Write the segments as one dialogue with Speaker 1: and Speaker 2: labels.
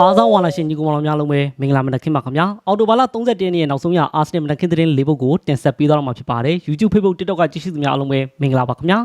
Speaker 1: အားသောဝါလာရှင်ညီကောင်မောင်များလုံးပဲမင်္ဂလာမနက်ခင်းပါခင်ဗျာအော်တိုဘာလ31ရက်နေ့ရဲ့နောက်ဆုံးရအာဆင်နယ်မနက်ခင်းသတင်းလေးပုဒ်ကိုတင်ဆက်ပေးသွားတော့မှာဖြစ်ပါတယ် YouTube Facebook TikTok ကကြည့်ရှုသူများအားလုံးပဲမင်္ဂလာပါခင်ဗျာ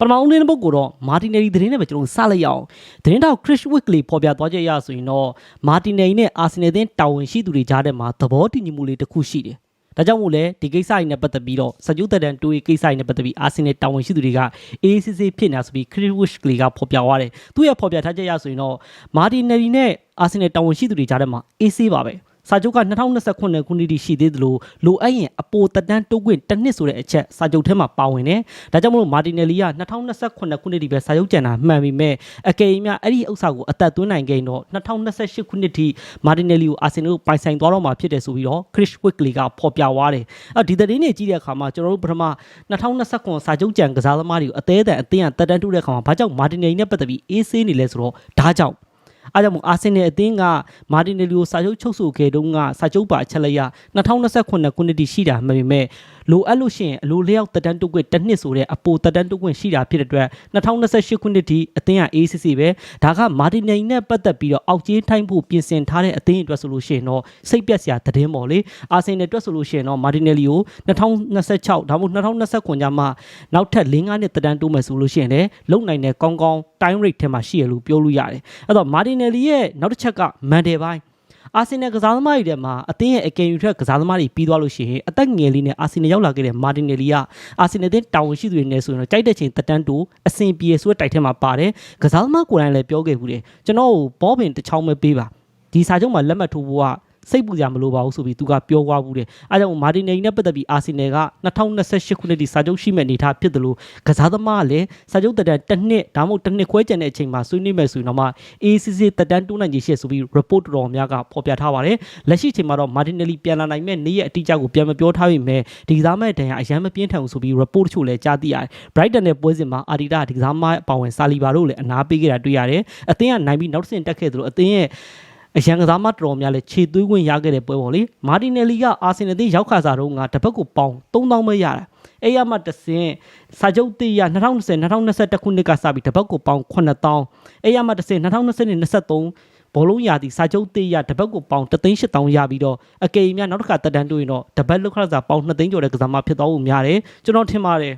Speaker 1: ပထမဦးနေ့ပုဒ်ကိုတော့မာတီနယ်ရီသတင်းနဲ့ပဲကျွန်တော်စလိုက်ရအောင်သတင်းတောက် Chris Wickley ဖော်ပြသွားချက်အရဆိုရင်တော့မာတီနယ်ရီနဲ့အာဆင်နယ်အသင်းတာဝန်ရှိသူတွေကြားထဲမှာသဘောတူညီမှုလေးတစ်ခုရှိတယ်ဒါကြောင့်မို့လဲဒီကိစ္စကြီးနဲ့ပတ်သက်ပြီးတော့စကြူတက်တန်တူရေးကိစ္စကြီးနဲ့ပတ်သက်ပြီးအာဆင်နယ်တာဝန်ရှိသူတွေက ACC ဖြစ်နေတာဆိုပြီး Chris Wickley ကဖော်ပြသွားတယ်သူရဲ့ဖော်ပြထားချက်အရဆိုရင်တော့မာတီနယ်ရီနဲ့အာဆင်နယ်တာဝန်ရှိသူတွေကြားထဲမှာ AC ပါပဲ စာချုပ်က2029ခုနှစ်ထိရှိသေးသလိုလိုအပ်ရင်အပိုတက်တန်းတိုးခွင့်တစ်နှစ်ဆိုတဲ့အချက်စာချုပ်ထဲမှာပါဝင်တယ်။ဒါကြောင့်မလို့မာတီနယ်လီက2029ခုနှစ်ထိပဲစာချုပ်ကြံတာမှန်ပြီမဲ့အကယ်၍များအဲ့ဒီဥစ္စာကိုအသက်သွင်းနိုင်ခဲ့ရင်တော့2028ခုနှစ်ထိမာတီနယ်လီကိုအာဆင်နယ်ကိုပိုင်ဆိုင်သွားတော့မှာဖြစ်တယ်ဆိုပြီးတော့ Chris Wickley ကဖော်ပြသွားတယ်။အဲဒီသတင်းတွေကြည့်တဲ့အခါမှာကျွန်တော်တို့ပထမ2029စာချုပ်ကြံကစားသမားတွေကိုအသေးအံအသင်းကတက်တန်းတူးတဲ့အခါမှာဘာကြောင့်မာတီနယ်လီနဲ့ပတ်သက်ပြီးအေးဆေးနေလဲဆိုတော့ဒါကြောင့် အားကြောင့်မို့အာဆင်နယ်အသင်းကမာတင်နယ်လီကိုစာချုပ်ချုပ်ဆိုခဲ့တုန်းကစာချုပ်ပါအချက်လက်ရ2029ခုနှစ်ထိရှိတာမှန်ပေမဲ့ လိုအပ်လို့ရှိရင်အလိုလျောက်တက်တန်းတုတ်ခွင့်တစ်နှစ်ဆိုတဲ့အပိုတက်တန်းတုတ်ခွင့်ရှိတာဖြစ်တဲ့အတွက်2028ခုနှစ်ထိအသင်းက ACC ပဲဒါကမာတင်နယ်နဲ့ပတ်သက်ပြီးတော့အောက်ကျေးထိုင်းဖို့ပြင်ဆင်ထားတဲ့အသင်းအတွက်ဆိုလို့ရှိရင်တော့စိတ်ပျက်စရာသတင်းပေါ့လေအာဆင်နယ်အတွက်ဆိုလို့ရှိရင်တော့မာတင်နယ်လီကို2026ဒါမှမဟုတ်2029ညမှာနောက်ထပ်၄-၅နှစ်တက်တန်းတိုးမယ်ဆိုလို့ရှိရင်လည်းလုံနိုင်တဲ့ကောင်းကောင်း time rate ထဲမှာရှိရလို့ပြောလို့ရတယ်အဲ့တော့မာတင်နယ်လီရဲ့နောက်တစ်ချက်ကမန်တယ်ပိုင်း အာဆင်နယ်ကစားသမားတွေထဲမှာအသင်းရဲ့အကယ်ယူထွက်ကစားသမားတွေပြီးသွားလို့ရှိရင်အသက်ငယ်လေးနဲ့အာဆင်နယ်ရောက်လာခဲ့တဲ့မာတင်နယ်လီကအာဆင်နယ်တဲ့တာဝန်ရှိသူတွေနဲ့ဆိုရင်တော့ကြိုက်တဲ့ချိန်တက်တန်းတူအဆင်ပြေဆိုတဲ့တိုက်ထဲမှာပါတယ်ကစားသမားကိုယ်တိုင်လည်းပြောခဲ့ဘူးတယ်ကျွန်တော်ကိုဘောပင်တစ်ချောင်းပဲပေးပါဒီစာချုပ်မှာလက်မှတ်ထိုးဖို့က စိတ်ပူကြမလို့ပါဘူးဆိုပြီးသူကပြောသွားဘူးတယ်အဲကြောင့်မာတင်နယ်နဲ့ပတ်သက်ပြီးအာဆင်နယ်က2028ခုနှစ်ဒီစာချုပ်ရှိမဲ့အနေထားဖြစ်တယ်လို့ကစားသမားကလည်းစာချုပ်တက်တန်းတစ်နှစ်ဒါမှမဟုတ်တစ်နှစ်ခွဲကျန်တဲ့အချိန်မှာဆွေးနွေးမယ်ဆိုရင်တော့မှ ACC တက်တန်းတိုးနိုင်ခြေရှိဆိုပြီး report တော်တော်များကဖော်ပြထားပါတယ်လက်ရှိချိန်မှာတော့မာတင်နယ်လီပြန်လာနိုင်မဲ့နေ့ရက်အတိအကျကိုပြန်မပြောထားပေမဲ့ဒီကစားမဲ့တန်ရအရန်မပြင်းထန်ဘူးဆိုပြီး report တချို့လည်းကြားသိရတယ် Brighton နဲ့ပွဲစဉ်မှာအာဒီတာဒီကစားမအပါဝင်စာလီဘာတို့လည်းအနာပေးခဲ့တာတွေ့ရတယ်အသင်းကနိုင်ပြီးနောက်တစ်ဆင့်တက်ခဲ့သလိုအသင်းရဲ့ အရန်ကစားမတော်တော်များလဲခြေသွေးခွင့်ရခဲ့တဲ့ပွဲပေါ့လေမာတင်နယ်လီကအာဆင်နယ်အသင်းရောက်ခါစားတော့ငါတစ်ပတ်ကိုပေါင်3000ပဲရတာအဲ့ရမှတဆင်စာချုပ်တည်ရ2020 2021ခုနှစ်ကစပြီးတစ်ပတ်ကိုပေါင်9000အဲ့ရမှတဆင်2020 23ဘောလုံးရာသီစာချုပ်တည်ရတစ်ပတ်ကိုပေါင်3,800ရပြီးတော့အကေကြီးများနောက်တစ်ခါတက်တန်းတွေ့ရင်တော့တစ်ပတ်လောက်ခါစားပေါင်2သိန်းကျော်တဲ့ကစားမဖြစ်သွားဖို့များတယ်ကျွန်တော်ထင်ပါတယ်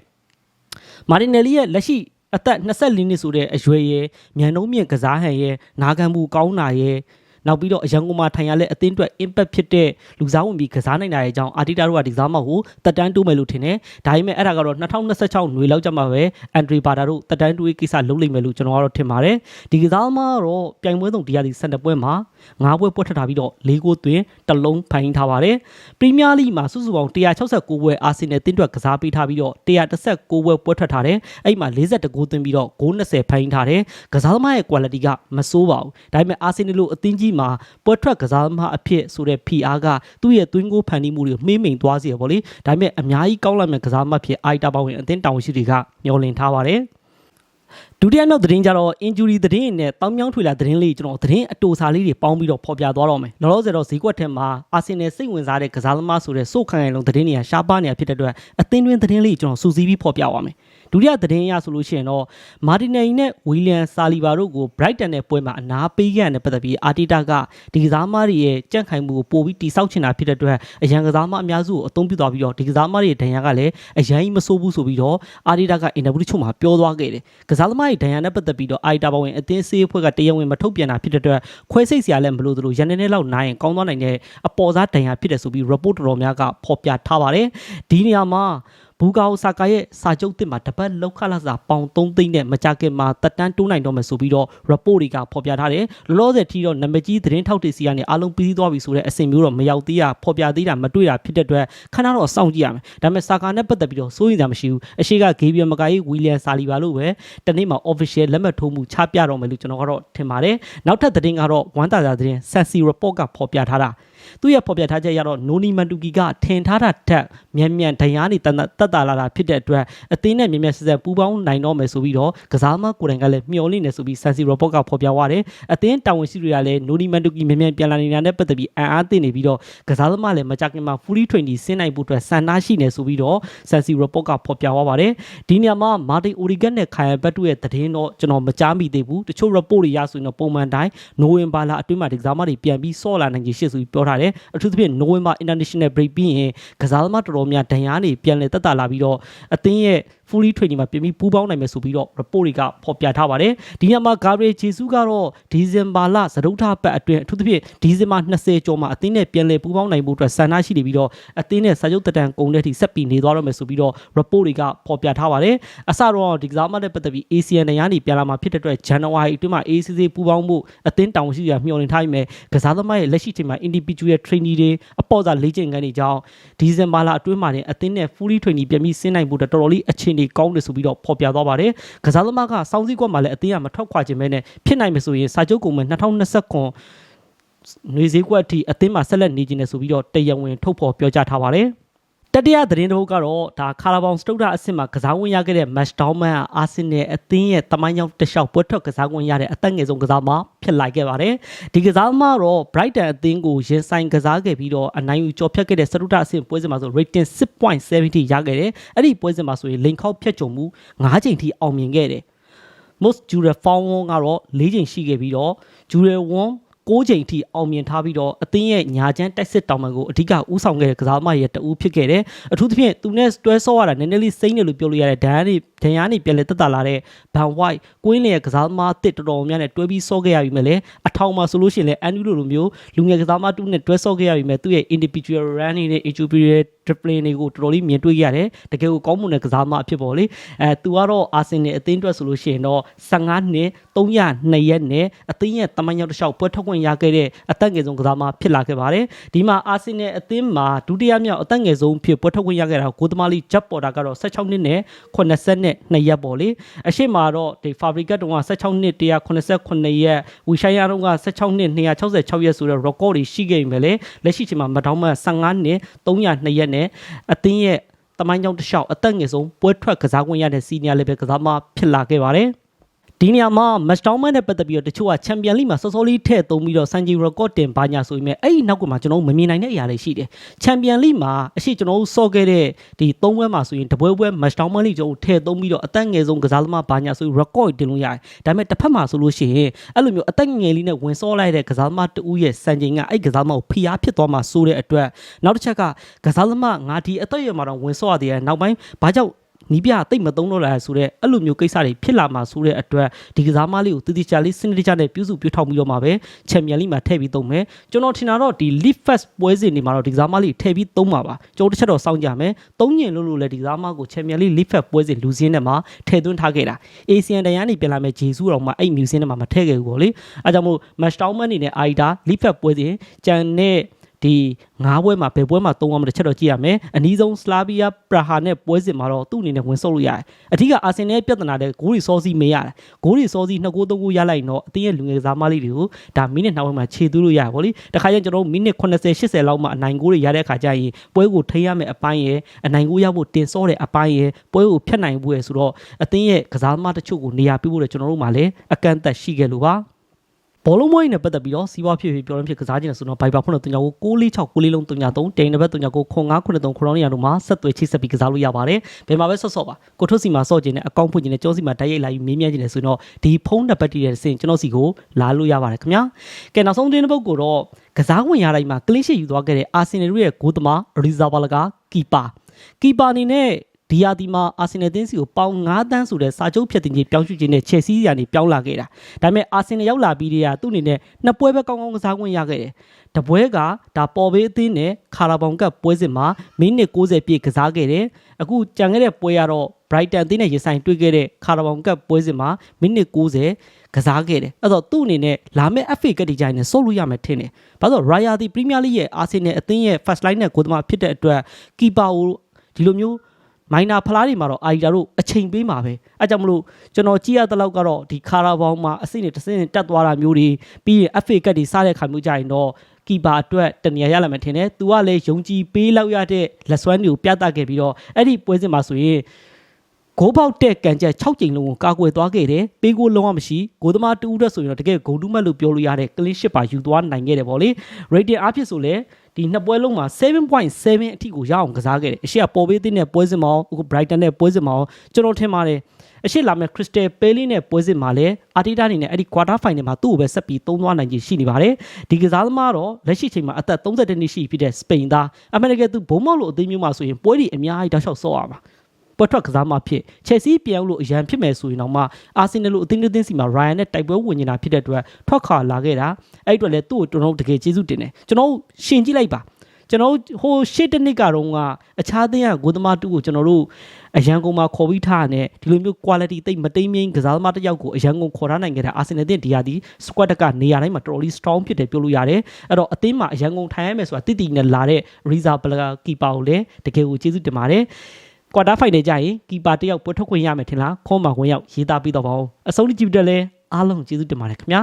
Speaker 1: မာတင်နယ်လီရဲ့လက်ရှိအသက်24နှစ်ဆိုတဲ့အရွယ်ရဲ့မြန်နှုံးမြင့်ကစားဟန်ရဲ့နာခံမှုကောင်းတာရဲ့ နောက်ပြီးတော့အရန်ကုန်မှာထိုင်ရလဲအသင်းအတွက် impact ဖြစ်တဲ့လူစားဝင်ပြီးကစားနိုင်တာရဲ့အကြောင်းအာတီတာတို့ကဒီကစားမကိုတက်တန်းတိုးမယ်လို့ထင်တယ်။ဒါပေမဲ့အဲ့ဒါကတော့2026ຫນွေလောက်ကြမှာပဲအန်ဒရီဘာတာတို့တက်တန်းတိုးရေးကိစ္စလုပ်လိမ့်မယ်လို့ကျွန်တော်ကတော့ထင်ပါတယ်။ဒီကစားမကတော့ပြိုင်ပွဲစုံတရားစီစံတပွဲမှာ၅ပွဲပွဲထပ်ထားပြီးတော့၄ဂိုးသွင်းတစ်လုံးဖိုင်ထားပါတယ်။ပရီးမီးယားလိမှာစုစုပေါင်း169ပွဲအာဆင်နယ်တင်းတွက်ကစားပေးထားပြီးတော့116ပွဲပွဲထွက်ထားတယ်။အဲ့မှာ42ဂိုးသွင်းပြီးတော့ဂိုး20ဖိုင်ထားတယ်။ကစားသမားရဲ့ quality ကမဆိုးပါဘူး။ဒါပေမဲ့အာဆင်နယ်လိုအသင်းကြီးမှာပွဲထွက်ကစားသမားအဖြစ်ဆိုတဲ့ PR ကသူ့ရဲ့သွင်းဂိုးဖန်တီးမှုတွေကိုမှေးမိန်သွားစေရပါလေ။ဒါပေမဲ့အများကြီးကောင်းလာမဲ့ကစားသမားဖြစ်အိုက်တာပါဝင်အသင်းတောင်ရှိတွေကမျှော်လင့်ထားပါတယ်။ ဒုတိယမြောက်သတင်းကြတော့ injury သတင်းနဲ့တောင်းမြောင်းထွေလာသတင်းလေးကျွန်တော်သတင်းအတူစာလေးတွေပေါင်းပြီးတော့ဖော်ပြသွားတော့မယ်။လောလောဆယ်တော့ဈေးကွက်ထဲမှာအာဆင်နယ်စိတ်ဝင်စားတဲ့ကစားသမားဆိုတဲ့စုတ်ခိုင်ခိုင်လုံးသတင်းတွေကရှားပါနေတာဖြစ်တဲ့အတွက်အသင်းတွင်းသတင်းလေးကျွန်တော်စူးစီးပြီးဖော်ပြသွားမယ်။ဒုတိယသတင်းအရဆိုလို့ရှိရင်တော့မာတင်နယ်နဲ့ဝီလီယံဆာလီဘာတို့ကို Brighton နဲ့ပွဲမှာအနာပေးခဲ့ရတဲ့ပတ်သက်ပြီးအာတီတာကဒီကစားသမားတွေရဲ့ကြန့်ခိုင်မှုကိုပို့ပြီးတိစောက်ချင်တာဖြစ်တဲ့အတွက်အရန်ကစားသမားအများစုကိုအသုံးပြုသွားပြီးတော့ဒီကစားသမားတွေဒဏ်ရာကလည်းအရန်ကြီးမဆိုးဘူးဆိုပြီးတော့အာတီတာကအင်တာဗျူးချုပ်မှာပြောသွားခဲ့တယ်ကစားသမားတွေဒဏ်ရာနဲ့ပတ်သက်ပြီးတော့အာတီတာဘဝင်အသင်းစေးအဖွဲ့ကတရားဝင်မထုတ်ပြန်တာဖြစ်တဲ့အတွက်ခွဲစိတ်စရာလည်းမလိုသလိုရန်နေနေလောက်နိုင်ရင်ကောင်းသွားနိုင်တဲ့အပေါ်စားဒဏ်ရာဖြစ်တယ်ဆိုပြီး report တော်တော်များကဖော်ပြထားပါတယ်ဒီနေရာမှာ ဘူကာအိုဆာကာရဲ့စာချုပ်တစ်မှာတပတ်လောက်ခလာစာပေါင်3သိန်းနဲ့မကြခင်မှာတက်တန်းတိုးနိုင်တော့မယ်ဆိုပြီးတော့ report တွေကဖော်ပြထားတယ်လောလောဆယ်ထိတော့နံပါတ်ကြီးသတင်းထောက်တွေစီကနေအားလုံးပြီးသွားပြီဆိုတဲ့အဆင့်မျိုးတော့မရောက်သေးတာဖော်ပြသေးတာမတွေ့တာဖြစ်တဲ့အတွက်ခဏတော့စောင့်ကြည့်ရမယ်ဒါပေမဲ့ဆာကာနဲ့ပတ်သက်ပြီးတော့စိုးရိမ်စရာမရှိဘူးအရှိကဂေးဘီယံမကာကြီးဝီလီယံဆာလီဘာလို့ပဲတနေ့မှာ official လက်မှတ်ထိုးမှုချပြတော့မယ်လို့ကျွန်တော်ကတော့ထင်ပါတယ်နောက်ထပ်သတင်းကတော့ဝမ်းတာသာသတင်း Sensi report ကဖော်ပြထားတာသူ့ရဲ့ဖော်ပြထားချက်အရတော့နိုနီမန်တူကီကထင်ထားတာတက်မြန်မြန်ဒဏ်ရာနေတတ်တက်တာလာတာဖြစ်တဲ့အတွက်အသင်းနဲ့မြန်မြန်ဆက်ဆက်ပူးပေါင်းနိုင်တော့မယ်ဆိုပြီးတော့ကစားသမားကိုယ်တိုင်ကလည်းမျှော်လင့်နေဆိုပြီးဆန်စီရောဘော့ကဖော်ပြသွားတယ်အသင်းတာဝန်ရှိတွေကလည်းနိုနီမန်တူကီမြန်မြန်ပြန်လာနေတာနဲ့ပတ်သက်ပြီးအံ့အားသင့်နေပြီးတော့ကစားသမားလည်းမကြခင်မှာ fully training ဆင်းနိုင်ဖို့အတွက်စံနှားရှိနေဆိုပြီးတော့ဆန်စီရောဘော့ကဖော်ပြသွားပါတယ်ဒီနေရာမှာမာတင်အိုရီဂတ်နဲ့ခိုင်ယန်ဘတ်တို့ရဲ့သတင်းတော့ကျွန်တော်မကြားမိသေးဘူးတချို့ report တွေရဆိုရင်တော့ပုံမှန်တိုင်းနိုဝင်ဘာလအတွင်းမှာဒီကစားသမားတွေပြန်ပြီးဆော့လာနိုင်ခြေရှိဆိုပြီးပြောထားတယ်အထူးသဖြင့်နိုဝင်ဘာ international break ပြီးရင်ကစားသမားတော်တော်များဒဏ်ရာနေပြန်လည်တက်တာလာပြီးတော့အသင်းရဲ့ fully training မှာပြင်ပြီးပူးပေါင်းနိုင်မယ်ဆိုပြီးတော့ report တွေကဖော်ပြထားပါတယ်ဒီညမှာ Gabriel Jesus ကတော့ဒီဇင်ဘာလသဒုဋ္ဌပတ်အတွင်းအထူးသဖြင့်ဒီဇင်ဘာ20ကျော်မှာအသင်းနဲ့ပြန်လည်ပူးပေါင်းနိုင်ဖို့အတွက်ဆန္ဒရှိနေပြီးတော့အသင်းနဲ့စာချုပ်တတန်ကုန်တဲ့အထိဆက်ပြီးနေသွားတော့မယ်ဆိုပြီးတော့ report တွေကဖော်ပြထားပါတယ်အစတော့ဒီကစားမနဲ့ပတ်သက်ပြီး ACN နဲ့ရနေပြန်လာမှာဖြစ်တဲ့အတွက်ဇန်နဝါရီအတွင်းမှာ ACC ပူးပေါင်းမှုအသင်းတောင်ရှိရမျှော်လင့်ထားပြီးမယ်ကစားသမားရဲ့လက်ရှိချိန်မှာ individual training တွေအပေါ်စားလေ့ကျင့်ခန်းတွေကြောင့်ဒီဇင်ဘာလအတွင်းမှာတင်အသင်းနဲ့ fully training ပြန်ပြီးဆင်းနိုင်ဖို့အတွက်တော်တော်လေးအခြေအနေကောင်းတယ်ဆိုပြီးတော့ဖော်ပြသွားပါတယ်ကစားသမားကစောင်းစည်းကွက်မှာလည်းအသင်းကမထွက်ခွာခြင်းပဲနဲ့ဖြစ်နိုင်မယ်ဆိုရင်စာချုပ်ကုန်မဲ့2029နေစည်းကွက်အထိအသင်းမှာဆက်လက်နေခြင်းနဲ့ဆိုပြီးတော့တရားဝင်ထုတ်ဖော်ပြောကြားထားပါတယ် တတိယသတင်းတစ်ပုဒ်ကတော့ဒါခါရာဘောင်စတုဒ္ဒအဆင့်မှာကစားဝင်ရခဲ့တဲ့ match down man အာဆင်နယ်အသင်းရဲ့တမိုင်းရောက်တစ်လျှောက်ပွဲထွက်ကစားဝင်ရတဲ့အသက်ငယ်ဆုံးကစားမဖြစ်လိုက်ခဲ့ပါတယ်ဒီကစားမတော့ Brighton အသင်းကိုရင်ဆိုင်ကစားခဲ့ပြီးတော့အနိုင်ယူကျော်ဖြတ်ခဲ့တဲ့စတုဒ္ဒအဆင့်ပွဲစဉ်မှာဆို rating 6.70ရခဲ့တယ်အဲ့ဒီပွဲစဉ်မှာဆိုရင်လိန်ခေါက်ဖြတ်ချုံမှု9ချိန်ထိအောင်မြင်ခဲ့တယ် most jure found ကတော့၄ချိန်ရှိခဲ့ပြီးတော့ jure 1 6ချိန်ထိအောင်မြင်ထားပြီးတော့အသင်းရဲ့ညာချမ်းတိုက်စစ်တောင်ပံကိုအဓိကဥဆောင်ခဲ့တဲ့ကစားသမားရဲ့တအူးဖြစ်ခဲ့တယ်အထူးသဖြင့်သူနဲ့တွဲဆော့ရတာနည်းနည်းလေးစိမ့်တယ်လို့ပြောလို့ရတဲ့ဒန်ကနေဒန်ယာနေပြန်လဲတက်တာလာတဲ့ဘန်ဝိုက်ကွင်းလေရဲ့ကစားသမားတစ်တော်တော်များနဲ့တွဲပြီးဆော့ခဲ့ရပြီမဲ့လေအထောင်မှာဆိုလို့ရှိရင်လည်းအန်ယူလိုလိုမျိုးလူငယ်ကစားသမားတူနဲ့တွဲဆော့ခဲ့ရပြီမဲ့သူ့ရဲ့ individual run တွေနဲ့ individual dribbling တွေကိုတော်တော်လေးမြင်တွေ့ခဲ့ရတယ်တကယ်ကိုကောင်းမွန်တဲ့ကစားသမားအဖြစ်ပေါ့လေအဲသူကတော့အာဆင်နယ်အသင်းအတွက်ဆိုလို့ရှိရင်တော့15နှစ်302ရက်နဲ့အသင်းရဲ့တမန်ရောက်တစ်လျှောက်ပွဲထုတ်ခွင့်ရခဲ့တဲ့အသက်ငယ်ဆုံးကစားသမားဖြစ်လာခဲ့ပါတယ်ဒီမှာအာဆင်နယ်အသင်းမှာဒုတိယမြောက်အသက်ငယ်ဆုံးဖြစ်ပွဲထုတ်ခွင့်ရခဲ့တာကိုသမားလေးဂျက်ပေါ်တာကတော့16နှစ်နဲ့82ရက်ပေါ့လေအရှိမတော့ဒီ Fabricat တုန်းက16နှစ်189ရက်ဝီရှိုင်းယာတုန်းက16နှစ်266ရက်ဆိုတဲ့ record တွေရှိခဲ့ပြီပဲလေလက်ရှိချိန်မှာမတောင်းမှ15နှစ်302ရက်နဲ့အသင်းရဲ့တမိုင်းကြောင့်တစ်လျှောက်အသက်ငယ်ဆုံးပွဲထွက်ကစားခွင့်ရတဲ့စီနီယာလေဗယ်ကစားမဖြစ်လာခဲ့ပါတယ် ဒီနေရာမှာ match down နဲ့ပတ်သက်ပြီးတော့တချို့ကချန်ပီယံလိမှာစောစောလေးထည့်သုံးပြီးတော့စန်ဂျီ record တင်ပါညာဆိုပေမဲ့အဲ့ဒီနောက်ကမှကျွန်တော်တို့မမြင်နိုင်တဲ့အရာတွေရှိတယ်ချန်ပီယံလိမှာအရှိကျွန်တော်တို့စော့ခဲ့တဲ့ဒီသုံးပွဲမှာဆိုရင်တပွဲပွဲ match down လိကျွန်တော်တို့ထည့်သုံးပြီးတော့အသက်ငယ်ဆုံးကစားသမားပါညာဆို record တင်လို့ရတယ်ဒါပေမဲ့တစ်ဖက်မှာဆိုလို့ရှိရင်အဲ့လိုမျိုးအသက်ငယ်လေးနဲ့ဝင်စောလိုက်တဲ့ကစားသမားတူရဲ့စံချိန်ကအဲ့ကစားသမားကိုဖိအားဖြစ်သွားမှဆိုတဲ့အတွက်နောက်တစ်ချက်ကကစားသမားငါဒီအသက်အရွယ်မှာတော့ဝင်စောရသေးတယ်နောက်ပိုင်းဘာကြောင့် နီးပြတိတ်မသုံးတော့လာဆိုတော့အဲ့လိုမျိုးကိစ္စတွေဖြစ်လာမှာဆိုတဲ့အတွက်ဒီကစားမလေးကိုတည်တည်ချာလေးစနစ်တကျနဲ့ပြုစုပြုထောင်ပြီးတော့မှာပဲချန်ပီယံလိမှာထည့်ပြီးသုံးမယ်ကျွန်တော်ထင်တာတော့ဒီ League Fest ပွဲစဉ်တွေမှာတော့ဒီကစားမလေးထည့်ပြီးသုံးပါပါကျွန်တော်တစ်ချက်တော့စောင့်ကြမယ်သုံးညင်လို့လို့လည်းဒီကစားမကိုချန်ပီယံလိ League Fest ပွဲစဉ်လူစင်းထဲမှာထည့်သွင်းထားခဲ့တာ ASEAN တရားနေပြန်လာမဲ့ဂျေစုတော်မှာအဲ့မြူစင်းထဲမှာမထည့်ခဲ့ဘူးပေါ့လေအဲကြောင့်မို့ Match Down မအနေနဲ့ AIDA League Fest ပွဲစဉ်ကြံတဲ့ ဒီငါးပွဲမှာဘယ်ပွဲမှာသုံးအောင်မတစ်ချက်တော့ကြည့်ရမယ်အနည်းဆုံးစလာဗီးယားပရာဟာနဲ့ပွဲစဉ်မှာတော့သူ့အနေနဲ့ဝင်ဆုပ်လို့ရတယ်အထူးကအာဆင်နယ်ပြဿနာတဲ့ဂိုးရီစောစီမေးရတယ်ဂိုးရီစောစီနှစ်ကိုးသုံးကိုရလိုက်တော့အတင်းရဲ့လူငယ်ကစားမလေးတွေကိုဒါမိနစ်နှစ်ဝက်မှာခြေသွလို့ရတယ်ဗောလေတခါကျရင်ကျွန်တော်တို့မိနစ်80 80လောက်မှအနိုင်ဂိုးတွေရတဲ့အခါကျရင်ပွဲကိုထိရမယ်အပိုင်းရယ်အနိုင်ဂိုးရဖို့တင်စောတဲ့အပိုင်းရယ်ပွဲကိုဖျက်နိုင်ဖို့ရယ်ဆိုတော့အတင်းရဲ့ကစားသမားတချို့ကိုနေရာပြဖို့လည်းကျွန်တော်တို့မှလည်းအကန့်အသတ်ရှိခဲ့လို့ပါ ဘောလုံးမွေးနဲ့ပတ်သက်ပြီးတော့စီးပွားဖြစ်ဖြစ်ပြောလို့ဖြစ်ကစားခြင်းဆိုတော့ Viber ဖုန်းတော့တင်ကြကို646 6လေးလုံးတင်ကြ3တိန်တစ်ပတ်တင်ကြကို0993ခရောင်းနေရတို့မှာဆက်သွယ်ချိတ်ဆက်ပြီးကစားလို့ရပါတယ်ဘယ်မှာပဲဆော့ဆော့ပါကိုထုတ်စီမှာဆော့ခြင်းနဲ့အကောင့်ဖွင့်ခြင်းနဲ့ကျောစီမှာတိုက်ရိုက်လာပြီးမေးမြန်းခြင်းနဲ့ဆိုတော့ဒီဖုန်းနံပါတ်တည်းတဲ့စင်ကျွန်တော်စီကိုလာလို့ရပါတယ်ခင်ဗျာကဲနောက်ဆုံးတင်းတစ်ပုတ်ကိုတော့ကစားဝင်ရတိုင်းမှာကလင်းရှစ်ယူသွားခဲ့တဲ့အာဆင်နယ်ရဲ့ဂိုးသမားရီဇာဘာလကကီပါကီပါအနေနဲ့ ဒီယာဒီမှာအာဆင်နယ်တင်းစီကိုပေါင်9တန်းဆိုတဲ့စာချုပ်ဖြတ်တင်ခြင်းပြောင်းရွှေ့ခြင်းနဲ့ချယ်ဆီးရာနေပြောင်းလာခဲ့တာဒါပေမဲ့အာဆင်နယ်ရောက်လာပြီးတည်းကသူ့အနေနဲ့နှစ်ပွဲပဲကောင်းကောင်းကစားခွင့်ရခဲ့တယ်တပွဲကဒါပေါ်ဘေးအသင်းနဲ့ခါရာဘောင်ကပ်ပွဲစဉ်မှာမိနစ်60ပြည့်ကစားခဲ့တယ်အခုကြံခဲ့တဲ့ပွဲကတော့ Brighton အသင်းနဲ့ရင်ဆိုင်တွေ့ခဲ့တဲ့ခါရာဘောင်ကပ်ပွဲစဉ်မှာမိနစ်90ကစားခဲ့တယ်အဲ့တော့သူ့အနေနဲ့လာမယ့် FA ကတိကြိုင်နဲ့ဆော့လို့ရမယ်ထင်တယ်ဘာလို့ Raya ဒီ Premier League ရဲ့အာဆင်နယ်အသင်းရဲ့ first line နဲ့ကိုယ်သမားဖြစ်တဲ့အတွက်ကီပါကိုဒီလိုမျိုး မိုင်နာဖလားတွေမှာတော့အာရီတာတို့အချိန်ပေးမှာပဲအဲကြောင့်မလို့ကျွန်တော်ကြည့်ရတဲ့လောက်ကတော့ဒီခါရာဘောင်မှာအစိမ့်နဲ့တစ်စင်းနဲ့တက်သွားတာမျိုးတွေပြီးရင် FA ကတ်တွေစားတဲ့ခါမျိုးကြရင်တော့ကီပါအတွက်တနေရာရလာမယ်ထင်တယ်သူကလည်းယုံကြည်ပေးလောက်ရတဲ့လက်စွမ်းတွေကိုပြသခဲ့ပြီးတော့အဲ့ဒီပွဲစဉ်မှာဆိုရင် ဂိုးပေါက်တဲ့ကန်ချက်6ကြိမ်လုံးကိုကာကွယ်သွားခဲ့တယ်ပေးကိုလုံးဝမရှိဂိုးသမားတူဦးတဲ့ဆိုရင်တော့တကယ်ဂုံတူးမတ်လို့ပြောလို့ရတဲ့ clean sheet ပါယူသွားနိုင်ခဲ့တယ်ဗောလေ rating အဖြစ်ဆိုလဲဒီနှစ်ပွဲလုံးမှာ7.7အထိကိုရအောင်ကစားခဲ့တယ်အရှိကပေါ်ပေးတဲ့နဲ့ပွဲစဉ်မှာအခု Brighton နဲ့ပွဲစဉ်မှာကျွန်တော်ထင်ပါတယ်အရှိလာမဲ့ Crystal Palace နဲ့ပွဲစဉ်မှာလည်းအာတီတာအနေနဲ့အဲ့ဒီ quarter final မှာသူ့ကိုပဲဆက်ပြီးသုံးသွားနိုင်ခြင်းရှိနေပါတယ်ဒီကစားသမားတော့လက်ရှိချိန်မှာအသက်32နှစ်ရှိဖြစ်တဲ့စပိန်သားအမေရိကန်သူဘုံမောက်လို့အသိမျိုးမှာဆိုရင်ပွဲဒီအများကြီးတောက်လျှောက်ဆော့ရမှာ ပွဲထွက်ကစားမှဖြစ်ချက်စီပြောင်းလို့အရန်ဖြစ်မယ်ဆိုရင်တော့မှအာဆင်နယ်လိုအသင်းတစ်သင်းစီမှာ Ryan နဲ့တိုက်ပွဲဝင်နေတာဖြစ်တဲ့အတွက်ထွက်ခါလာခဲ့တာအဲ့ဒီအတွက်လည်းသူ့ကိုကျွန်တော်တို့တကယ်ကျေးဇူးတင်တယ်ကျွန်တော်တို့ရှင်ကြည့်လိုက်ပါကျွန်တော်တို့ဟိုရှေ့တစ်နှစ်ကတော့ကအခြားသင်းကဂိုးသမားတူကိုကျွန်တော်တို့အရန်ကုန်မှာခေါ်ပြီးထားတဲ့ဒီလိုမျိုး quality တိတ်မတိမ်မြင်းကစားသမားတစ်ယောက်ကိုအရန်ကုန်ခေါ်ထားနိုင်ခဲ့တာအာဆင်နယ်တင်ဒီယာဒီ squad ကနေရာတိုင်းမှာတော်တော်လေး strong ဖြစ်တယ်ပြောလို့ရတယ်အဲ့တော့အသင်းမှာအရန်ကုန်ထိုင်ရမယ်ဆိုတာတိတိနဲ့လာတဲ့ Riza Blaga keeper ကိုလည်းတကယ်ကိုကျေးဇူးတင်ပါတယ် ကွာတာဖိုင်နယ်ကြရင်ကီပါတစ်ယောက်ပွဲထုတ်ခွင့်ရမယ်ထင်လားခေါင်းမှာခွင့်ရောက်ရေးသားပြီးတော့ပါဦးအဆုံးထိကြည့်ပြတယ်လဲအားလုံးကျေးဇူးတင်ပါတယ်ခင်ဗျာ